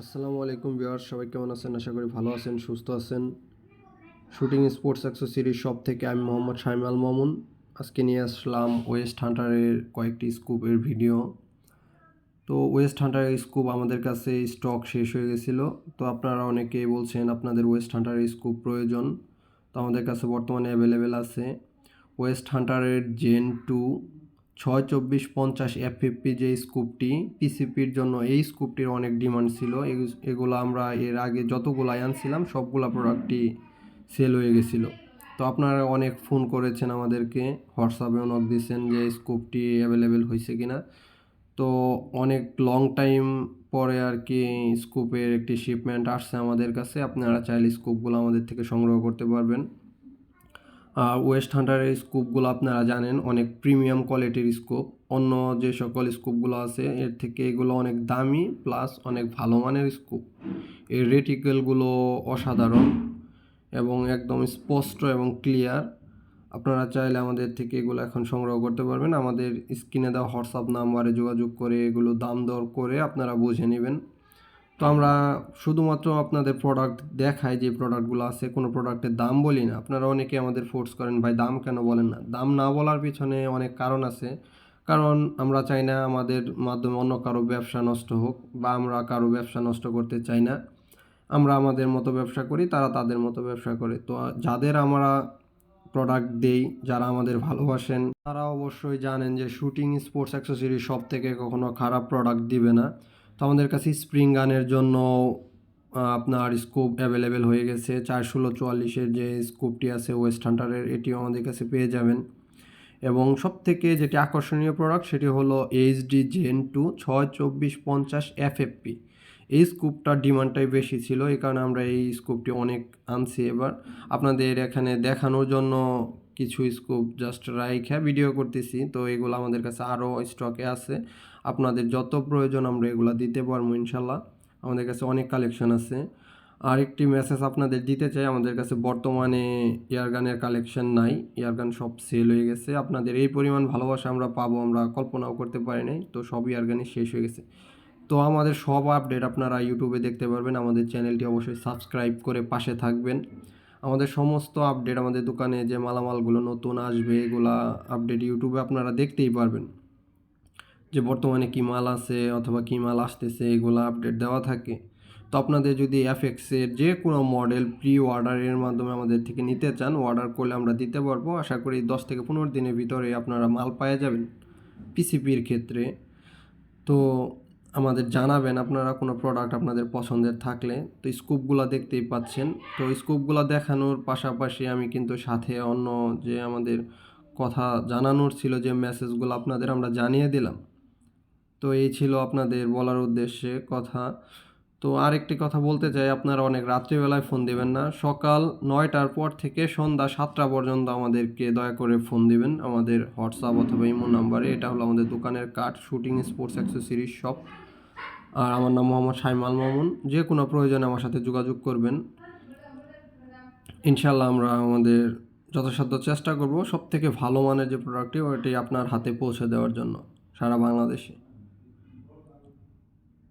আসসালামু আলাইকুম বিহার সবাই কেমন আছেন? আশা করি ভালো আছেন, সুস্থ আছেন। শুটিং স্পোর্টস অ্যাক্সেসরিজ শপ থেকে আমি মোহাম্মদ শাইম আল মামুন। আজকে নিয়ে আসলাম ওয়েস্ট হান্টারের কয়েকটি স্কুপের ভিডিও তো ওয়েস্ট হান্টারের স্কুপ আমাদের কাছে স্টক শেষ হয়ে গেছিল। তো আপনারা অনেকেই বলছেন আপনাদের ওয়েস্ট হান্টারের স্কুপ প্রয়োজন। তো আমাদের কাছে বর্তমানে অ্যাভেলেবেল আছে ওয়েস্ট হান্টারের জেন টু ছয়, চব্বিশ, পঞ্চাশ এফএফপি যে স্কুপটি পিসিপির জন্য এই স্কুপটির অনেক ডিমান্ড ছিল। এগু- এগুলো আমরা এর আগে যতগুলো আনছিলাম, সবগুলো প্রোডাক্টই সেল হয়ে গেছিল। তো আপনারা অনেক ফোন করেছেন আমাদেরকে হোয়াটসঅ্যাপেও নক দিয়েছেন যে স্কুপটি অ্যাভেলেবেল হয়েছে কিনা। তো অনেক লং টাইম পরে আর কি স্কুপের একটি শিপমেন্ট আসছে আমাদের কাছে। আপনারা চাইলে স্কুপগুলো আমাদের থেকে সংগ্রহ করতে পারবেন। ওয়েস্ট হান্টারের স্কোপগুলো আপনারা জানেন, অনেক প্রিমিয়াম কোয়ালিটির স্কোপ অন্য যে সকল স্কোপগুলো আছে, এর থেকে এগুলো অনেক দামি প্লাস অনেক ভালো মানের স্কোপ এর রেটিকেলগুলো অসাধারণ এবং একদম স্পষ্ট এবং ক্লিয়ার আপনারা চাইলে আমাদের থেকে এগুলো এখন সংগ্রহ করতে পারবেন। আমাদের স্ক্রিনে দেওয়া হোয়াটসঅ্যাপ নাম্বারে যোগাযোগ করে এগুলো দাম দর করে আপনারা বুঝে নেবেন। তো আমরা শুধুমাত্র আপনাদের প্রোডাক্ট দেখাই যে প্রোডাক্টগুলো আছে, কোনো প্রোডাক্টের দাম বলি না। আপনারা অনেকে আমাদের ফোর্স করেন, ভাই, দাম কেন বলেন না? দাম না বলার পিছনে অনেক কারণ আছে। কারণ আমরা চাই না আমাদের মাধ্যমে অন্য কারও ব্যবসা নষ্ট হোক বা আমরা কারও ব্যবসা নষ্ট করতে চাই না। আমরা আমাদের মতো ব্যবসা করি, তারা তাদের মতো ব্যবসা করে। তো যাদের আমরা প্রোডাক্ট দেই, যারা আমাদের ভালোবাসেন, তারা অবশ্যই জানেন যে শুটিং স্পোর্টস অ্যাক্সেসরি সব থেকে কখনো খারাপ প্রোডাক্ট দিবে না। তো আমাদের কাছে স্প্রিং গানের জন্য আপনার স্কোপ অ্যাভেলেবেল হয়ে গেছে। চার ষোলো চুয়াল্লিশের যে স্কোপটি আছে ওয়েস্ট হান্টারের এটিও আমাদের কাছে পেয়ে যাবেন। এবং সব থেকে যেটি আকর্ষণীয় প্রোডাক্ট সেটি হলো এইচডি জেন টু ছয় চব্বিশ পঞ্চাশ এফএফপি এই স্কুপটার ডিমান্ডটাই বেশি ছিল, এই কারণে আমরা এই স্কুপটি অনেক আনছি এবার। আপনাদের এখানে দেখানোর জন্য কিছু স্কোপ জাস্ট রাইখা ভিডিও করতেছি। তো এগুলো আমাদের কাছে আরও স্টকে আছে। আপনাদের যত প্রয়োজন আমরা এগুলো দিতে পারব ইনশাল্লাহ। আমাদের কাছে অনেক কালেকশন আছে। আরেকটি মেসেজ আপনাদের দিতে চাই, আমাদের কাছে বর্তমানে এয়ারগানের কালেকশন নাই। এয়ারগান সব সেল হয়ে গেছে। আপনাদের এই পরিমাণ ভালোবাসা আমরা পাবো, আমরা কল্পনাও করতে পারি নাই। তো সব এয়ারগানই শেষ হয়ে গেছে। তো আমাদের সব আপডেট আপনারা ইউটিউবে দেখতে পারবেন। আমাদের চ্যানেলটি অবশ্যই সাবস্ক্রাইব করে পাশে থাকবেন। আমাদের সমস্ত আপডেট আমাদের দোকানে যে মালামালগুলো নতুন আসবে, এগুলা আপডেট ইউটিউবে আপনারা দেখতেই পারবেন। যে বর্তমানে কী মাল আছে অথবা কী মাল আসতেছে, এগুলো আপডেট দেওয়া থাকে। তো আপনাদের যদি এফএক্সের যে কোনো মডেল প্রি অর্ডারের মাধ্যমে আমাদের থেকে নিতে চান অর্ডার করলে আমরা দিতে পারব। আশা করি দশ থেকে পনেরো দিনের ভিতরে আপনারা মাল পাওয়া যাবেন পিসিপির ক্ষেত্রে। তো আমাদের জানাবেন আপনারা কোনো প্রোডাক্ট আপনাদের পছন্দের থাকলে। তো স্কোপগুলো দেখতেই পাচ্ছেন। তো স্কোপগুলো দেখানোর পাশাপাশি আমি কিন্তু সাথে অন্য যে আমাদের কথা জানানোর ছিল, যে মেসেজগুলো আপনাদের আমরা জানিয়ে দিলাম। তো এই ছিল আপনাদের বলার উদ্দেশ্যে কথা। তো আর একটি কথা বলতে চাই, আপনারা অনেক রাত্রিবেলায় ফোন দিবেন না। সকাল নয়টার পর থেকে সন্ধ্যা সাতটা পর্যন্ত আমাদেরকে দয়া করে ফোন দিবেন। আমাদের হোয়াটসঅ্যাপ অথবা ইমো নাম্বারে, এটা হলো আমাদের দোকানের card shooting, sports accessories shop আর আমার নাম মোহাম্মদ শাইমাল মামুন। যে কোনো প্রয়োজনে আমার সাথে যোগাযোগ করবেন। ইনশাল্লাহ আমরা আমাদের যথাসাধ্য চেষ্টা করব সব থেকে ভালো মানের যে প্রোডাক্টটি ওইটি আপনার হাতে পৌঁছে দেওয়ার জন্য সারা বাংলাদেশে।